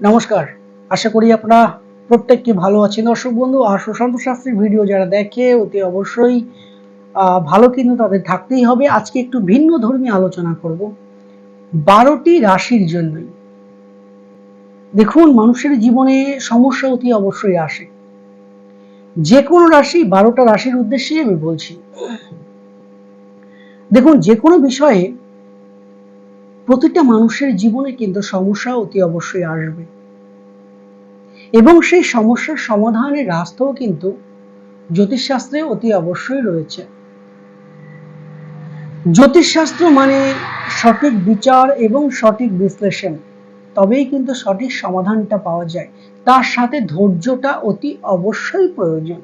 নমস্কার। আশা করি আপনারা প্রত্যেককে ভালো আছেন। দর্শক বন্ধু, আর সুশান্ত শাস্ত্রীর ভিডিও যারা দেখে, অতি অবশ্যই ভালো কিন্তু তাদের থাকতেই হবে। আজকে একটু ভিন্ন ধর্মী আলোচনা করব। বারোটি রাশির জন্যই। দেখুন, মানুষের জীবনে সমস্যা অতি অবশ্যই আসে। যে কোনো রাশি, বারোটা রাশির উদ্দেশ্যেই আমি বলছি। দেখুন যে কোনো বিষয়ে প্রতিটা মানুষের জীবনে কিন্তু সমস্যা অতি অবশ্যই আসবে। এবং সেই সমস্যার সমাধানের রাস্তাও কিন্তু জ্যোতিষশাস্ত্রে অতি অবশ্যই রয়েছে। জ্যোতিষশাস্ত্র মানে সঠিক বিচার এবং সঠিক বিশ্লেষণ। তবেই কিন্তু সঠিক সমাধানটা পাওয়া যায়। তার সাথে ধৈর্যটা অতি অবশ্যই প্রয়োজন।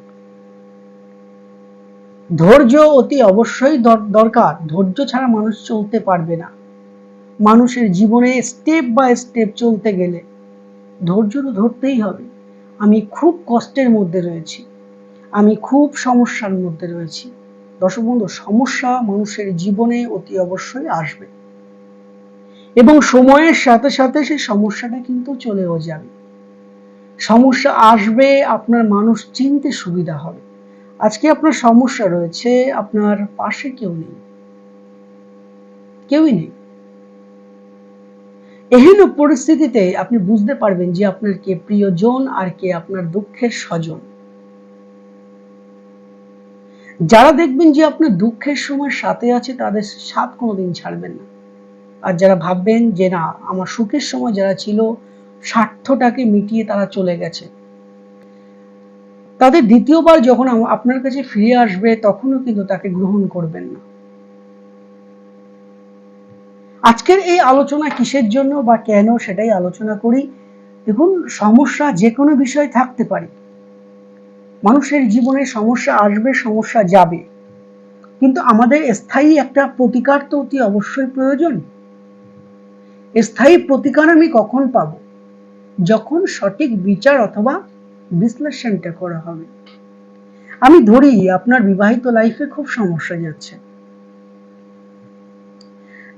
ধৈর্য অতি অবশ্যই দর- দরকার। ধৈর্য ছাড়া মানুষ চলতে পারবে না। মানুষের জীবনে স্টেপ বাই স্টেপ চলতে গেলে ধৈর্য তো ধরতেই হবে। আমি খুব কষ্টের মধ্যে রয়েছি। আমি খুব সমস্যার মধ্যে রয়েছি। দর্শক বন্ধু সমস্যা মানুষের জীবনে অতি অবশ্যই আসবে। এবং সময়ের সাথে সাথে সেই সমস্যাটা কিন্তু চলেও যাবে। সমস্যা আসবে, আপনার মানুষ চিনতে সুবিধা হবে। আজকে আপনার সমস্যা রয়েছে, আপনার পাশে কেউ নেই। কেউই নেই। এহেন পরিস্থিতিতে আপনি বুঝতে পারবেন যে আপনার কে প্রিয়জন আর কে আপনার দুঃখের স্বজন। যারা দেখবেন যে আপনার দুঃখের সময় সাথে আছে, তাদের সাথ কোনোদিন ছাড়বেন না। আর যারা ভাববেন যে না, আমার সুখের সময় যারা ছিল, স্বার্থটাকে মিটিয়ে তারা চলে গেছে। তাদের দ্বিতীয়বার যখন আপনার কাছে ফিরে আসবে, তখনও কিন্তু তাকে গ্রহণ করবেন না। আজকের এই আলোচনা কিসের জন্য বা কেন সেটাই আলোচনা করি। দেখুন, সমস্যা যে কোনো বিষয় থাকতে পারে। মানুষের জীবনে সমস্যা আসবে, সমস্যা যাবে। কিন্তু আমাদের স্থায়ী একটা প্রতিকার তো অতি অবশ্যই প্রয়োজন। স্থায়ী প্রতিকার আমি কখন পাব? যখন সঠিক বিচার অথবা বিশ্লেষণটা করা হবে। আমি ধরি, আপনার বিবাহিত লাইফে খুব সমস্যা যাচ্ছে।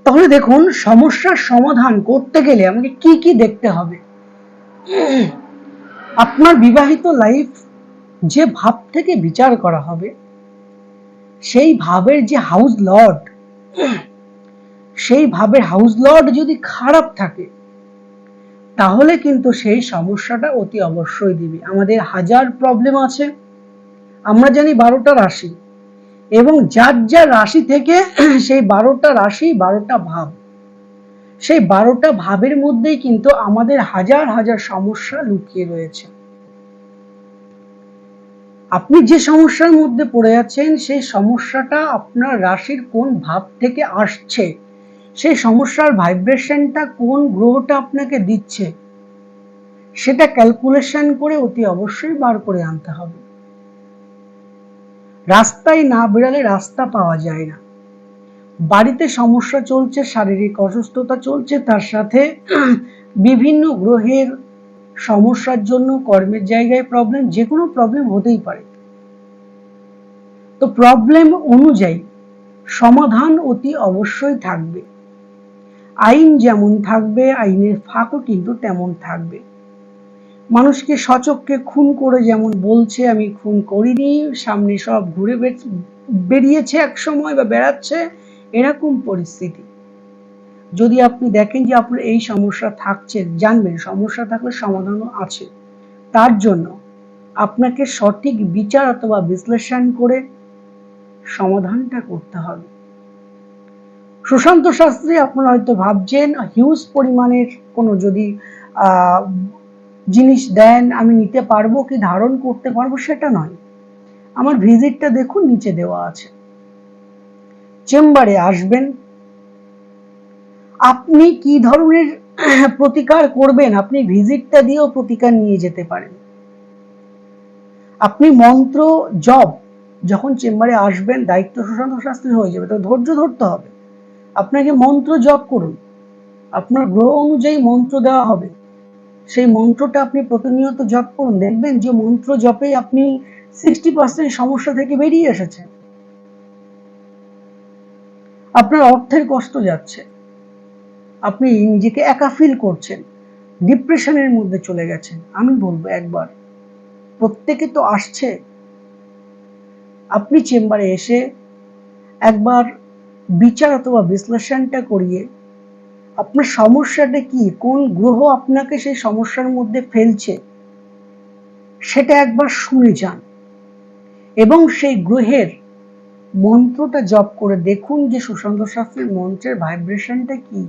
তাহলে দেখুন, সমস্যার সমাধান করতে গেলে আমাকে কি কি দেখতে হবে? আপনার বিবাহিত লাইফ যে ভাব থেকে বিচার করা হবে, সেই ভাবের যে হাউস লর্ড সেই ভাবের হাউস লর্ড যদি খারাপ থাকে, তাহলে কিন্তু সেই সমস্যাটা অতি অবশ্যই দিবে। আমাদের হাজার প্রবলেম আছে। আমরা জানি বারোটা রাশি। এবং যার যা রাশি থেকে সেই বারোটা রাশি, বারোটা ভাব। সেই বারোটা ভাবের মধ্যেই কিন্তু আমাদের হাজার হাজার সমস্যা লুকিয়ে রয়েছে। আপনি যে সমস্যার মধ্যে পড়ে আছেন, সেই সমস্যাটা আপনার রাশির কোন ভাব থেকে আসছে? সেই সমস্যার ভাইব্রেশনটা কোন গ্রহটা আপনাকে দিচ্ছে? সেটা ক্যালকুলেশন করে অতি অবশ্যই বার করে আনতে হবে। রাস্তায় না বেরালে রাস্তা পাওয়া যায় না। বাড়িতে সমস্যা চলছে, শারীরিক অসুস্থতা চলছে, তার সাথে বিভিন্ন গ্রহের সমস্যার জন্য কর্মের জায়গায় প্রবলেম যে কোনো প্রবলেম হতেই পারে। তো প্রবলেম অনুযায়ী সমাধান অতি অবশ্যই থাকবে। আইন যেমন থাকবে, আইনের ফাঁকও কিন্তু তেমন থাকবে। মানুষকে সচককে খুন করে যেমন বলছে, আমি খুন করিনি, সামনে সব ঘুরে বেরিয়েছে এক সময় বা বেড়াচ্ছে, এরকম পরিস্থিতি। যদি আপনি দেখেন যে আপনার এই সমস্যা থাকছে, জানবেন সমস্যা থাকলে সমাধানও আছে। তার জন্য আপনাকে সঠিক বিচার অথবা বিশ্লেষণ করে সমাধানটা করতে হবে। সুশান্ত শাস্ত্রী আপনারা হয়তো ভাবছেন, হিউজ পরিমাণের কোনো যদি জিনিস দেন, আমি নিতে পারব কি, ধারণ করতে পারব, সেটা নয়। আমার ভিজিটটা দেখুন, নিচে দেওয়া আছে। চেম্বারে আসবেন। আপনি কি ধরনের প্রতিকার করবেন? আপনি ভিজিটটা দিয়েও প্রতিকার নিয়ে যেতে পারেন। আপনি মন্ত্র জব যখন চেম্বারে আসবেন, দায়িত্ব সুশান্ত শাস্ত্রী হয়ে যাবে তো ধৈর্য ধরতে হবে। আপনাকে মন্ত্র জপ করুন। আপনার গ্রহ অনুযায়ী মন্ত্র দেওয়া হবে। সেই মন্ত্রটা আপনি প্রতিনিয়ত জপ করুন। দেখবেন যে মন্ত্র জপে আপনি সিক্সটি পার্সেন্ট সমস্যা থেকে বেরিয়ে এসেছেন। আপনার অর্থের কষ্ট যাচ্ছে। আপনি নিজেকে একা ফিল করছেন। ডিপ্রেশনের মধ্যে চলে গেছেন। আমি বলব একবার, প্রত্যেকে তো আসছে। আপনি চেম্বারে এসে একবার বিচার অথবা বিশ্লেষণটা করিয়ে আপনার সমস্যাটা কি? কোন গ্রহ আপনাকে সেই সমস্যার মধ্যে ফেলছে? সেটা একবার শুনে যান। এবং সেই গ্রহের মন্ত্রটা জপ করে দেখুন যে সুশান্ত শাস্ত্রের মন্ত্রের ভাইব্রেশনটা কি।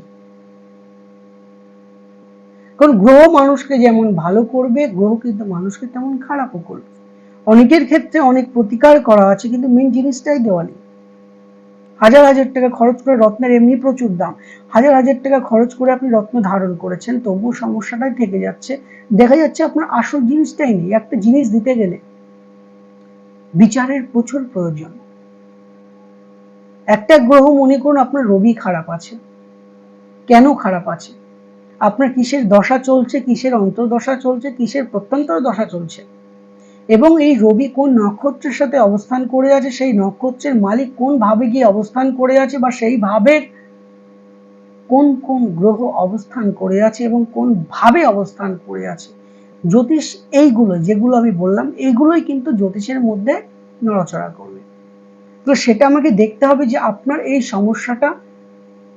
কারণ গ্রহ মানুষকে যেমন ভালো করবে, গ্রহ কিন্তু মানুষকে তেমন খারাপও করবে। অনেকের ক্ষেত্রে অনেক প্রতিকার করা আছে, কিন্তু মেন জিনিসটাই দেওয়া নেই। হাজার হাজার টাকা খরচ করে রত্নের এমনি প্রচুর দাম। হাজার হাজার টাকা খরচ করে আপনি রত্ন ধারণ করেছেন, তবুও সমস্যাটাই থেকে যাচ্ছে। দেখা যাচ্ছে আপনার আসল জিনিসটাই নেই, একটা জিনিস দিতে গেলে বিচারের প্রচুর প্রয়োজন। একটা গ্রহ, মনে করুন আপনার রবি খারাপ আছে। কেন খারাপ আছে? আপনার কিসের দশা চলছে, কিসের অন্তর্দশা চলছে, কিসের প্রত্যন্তর দশা চলছে? এবং এই রবি কোন নক্ষত্রের সাথে অবস্থান করে আছে, সেই নক্ষত্রের মালিক কোন ভাবে গিয়ে অবস্থান করে আছে বা সেই ভাবের কোন কোন গ্রহ অবস্থান করে আছে এবং কোন ভাবে অবস্থান করে আছে? জ্যোতিষ এইগুলো, যেগুলো আমি বললাম, এইগুলোই কিন্তু জ্যোতিষের মধ্যে নড়াচড়া করবে। তো সেটা আমাকে দেখতে হবে যে আপনার এই সমস্যাটা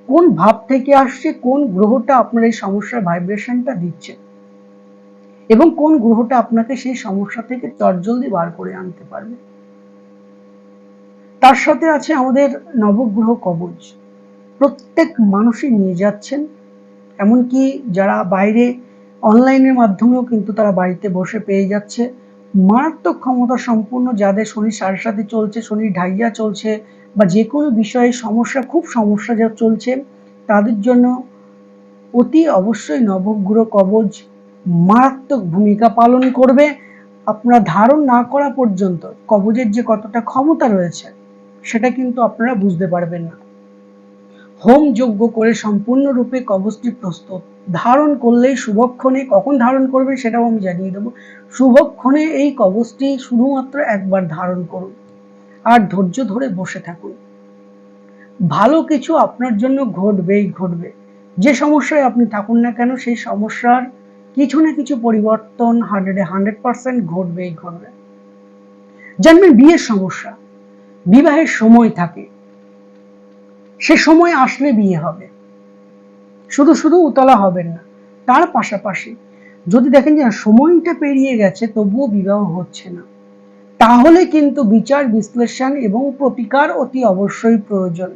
কোন ভাব থেকে আসছে, কোন গ্রহটা আপনার এই সমস্যার ভাইব্রেশনটা দিচ্ছে। এবং কোন গ্রহটা আপনাকে সেই সমস্যা থেকে চটজলদি বার করে আনতে পারবে। তার সাথে আছে আমাদের নবগ্রহ কবচ। প্রত্যেক মানুষই নিয়ে যাচ্ছেন, এমনকি যারা বাইরে অনলাইনের মাধ্যমেও কিন্তু তারা বাড়িতে বসে পেয়ে যাচ্ছে। মারাত্মক ক্ষমতা সম্পূর্ণ যাদের শনি সাড়ে সাথে চলছে, শনি ঢাইয়া চলছে, বা যে কোনো বিষয়ে সমস্যা, খুব সমস্যা যা চলছে, তাদের জন্য অতি অবশ্যই নবগ্রহ কবচ মারাত্মক ভূমিকা পালন করবে। আপনারা ধারণ না করা পর্যন্ত কবজের যে কতটা ক্ষমতা রয়েছে, সেটা কিন্তু আপনারা বুঝতে পারবেন না। হোম যজ্ঞ করে সম্পূর্ণরূপে কবচটি প্রস্তুত। ধারণ করলেই শুভক্ষণে কখন ধারণ করবে সেটাও আমি জানিয়ে দেবো। শুভক্ষণে এই কবচটি শুধুমাত্র একবার ধারণ করুন আর ধৈর্য ধরে বসে থাকুন। ভালো কিছু আপনার জন্য ঘটবেই ঘটবে। যে সমস্যায় আপনি থাকুন না কেন, সেই সমস্যার কিছু না কিছু পরিবর্তন হান্ড্রেডে হান্ড্রেড পার্সেন্ট ঘটবেই ঘটবে। জানবেন বিয়ের সমস্যা, বিবাহের সময় থাকে। সে সময় আসলে বিয়ে হবে। শুধু শুধু উতলা হবেন না। তার পাশাপাশি যদি দেখেন যে সময়টা পেরিয়ে গেছে, তবুও বিবাহ হচ্ছে না। তাহলে কিন্তু বিচার, বিশ্লেষণ এবং প্রতিকার অতি অবশ্যই প্রয়োজন।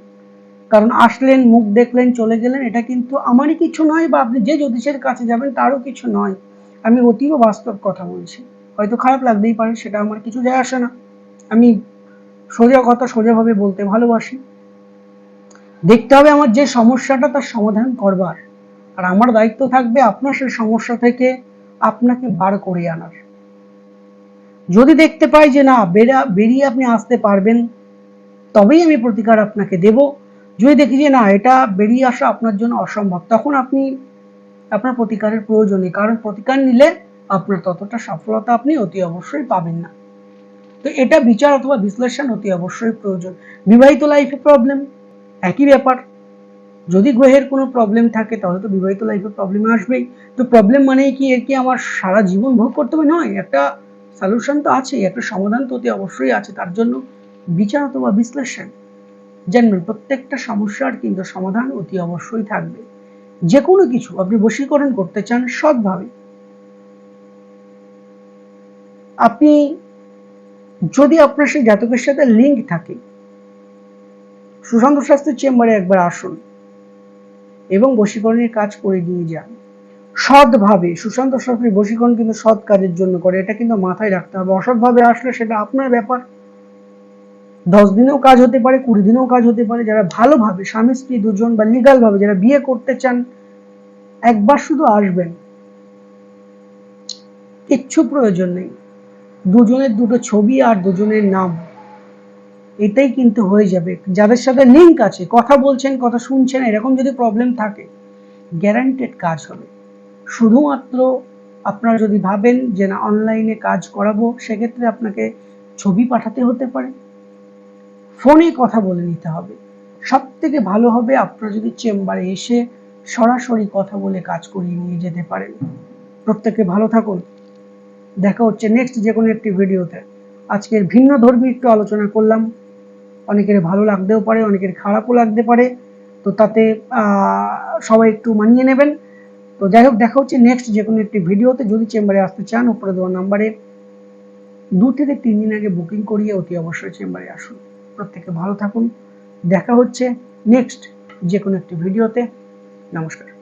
কারণ আসলেন, মুখ দেখলেন, চলে গেলেন, এটা কিন্তু আমারই কিছু নয় বা আপনি যে জ্যোতিষের কাছে যাবেন তারও কিছু নয়। আমি অতীব বাস্তব কথা বলছি। হয়তো খারাপ লাগতেই পারে, সেটা আমার কিছু যায় আসে না। আমি সোজা কথা সোজাভাবে বলতে ভালোবাসি। দেখতে হবে আমার যে সমস্যাটা, তার সমাধান করবার। আর আমার দায়িত্ব থাকবে আপনার সেই সমস্যা থেকে আপনাকে বার করে আনার। যদি দেখতে পাই যে না বেরা বেরিয়ে আপনি আসতে পারবেন, তবেই আমি প্রতিকার আপনাকে দেব। যদি দেখি যে না, এটা বেরিয়ে আসা আপনার জন্য অসম্ভব। তখন আপনি আপনার প্রতিকারের প্রয়োজন কারণ প্রতিকার নিলে আপনার ততটা সফলতা আপনি অতি অবশ্যই পাবেন না। তো এটা বিচার অথবা বিশ্লেষণ অতি অবশ্যই প্রয়োজন। বিবাহিত লাইফে প্রবলেম একই ব্যাপার। যদি গ্রহের কোনো প্রবলেম থাকে, তাহলে তো বিবাহিত লাইফে প্রবলেম আসবেই। তো প্রবলেম মানে কি, এর কি আমার সারা জীবন ভোগ করতে হবে? নয়, একটা সলিউশন তো আছেই, একটা সমাধান তো অতি অবশ্যই আছে। তার জন্য বিচার অথবা বিশ্লেষণ। জানবেন প্রত্যেকটা সমস্যার কিন্তু সমাধান অতি অবশ্যই থাকবে। যে কোনো কিছু আপনি বশীকরণ করতে চান সৎভাবে। আপনি যদি আপনার সেই জাতকের সাথে লিঙ্ক থাকে, সুশান্ত শাস্ত্রীর চেম্বারে একবার আসুন এবং বশীকরণের কাজ করে দিয়ে যান। সৎভাবে, সুশান্ত শাস্ত্রীর বশীকরণ কিন্তু সৎ কাজের জন্য করে, এটা কিন্তু মাথায় রাখতে হবে। অসৎভাবে আসলে সেটা আপনার ব্যাপার। দশ দিনেও কাজ হতে পারে, কুড়ি দিনেও কাজ হতে পারে, যারা ভালোভাবে স্বামী, স্ত্রী দুজন বা লিগাল ভাবে যারা বিয়ে করতে চান, একবার শুধু আসবেন। কিচ্ছু প্রয়োজন নেই। দুজনের দুটো ছবি আর দুজনের নাম। এটাই কিন্তু হয়ে যাবে। যাদের সাথে লিঙ্ক আছে, কথা বলছেন, কথা শুনছেন, এরকম যদি প্রবলেম থাকে গ্যারান্টেড কাজ হবে। শুধুমাত্র আপনারা যদি ভাবেন যে না অনলাইনে কাজ করাবো, সেক্ষেত্রে আপনাকে ছবি পাঠাতে হতে পারে। ফোনে কথা বলে নিতে হবে। সব থেকে ভালো হবে আপনারা যদি চেম্বারে এসে সরাসরি কথা বলে কাজ করিয়ে নিয়ে যেতে পারেন। প্রত্যেকে ভালো থাকুন। দেখা হচ্ছে নেক্সট যে কোনো একটি ভিডিওতে। আজকের ভিন্ন ধর্মী একটু আলোচনা করলাম। অনেকের ভালো লাগতেও পারে, অনেকের খারাপও লাগতে পারে। তো তাতে সবাই একটু মানিয়ে নেবেন। তো যাই হোক, দেখা হচ্ছে নেক্সট যে কোনো একটি ভিডিওতে। যদি চেম্বারে আসতে চান, উপরে দেওয়া নাম্বারে দু থেকে তিন দিন আগে বুকিং করিয়ে অতি অবশ্যই চেম্বারে আসুন। প্রত্যেকে ভালো থাকুন। দেখা হচ্ছে নেক্সট যে কোনো একটি ভিডিওতে নমস্কার।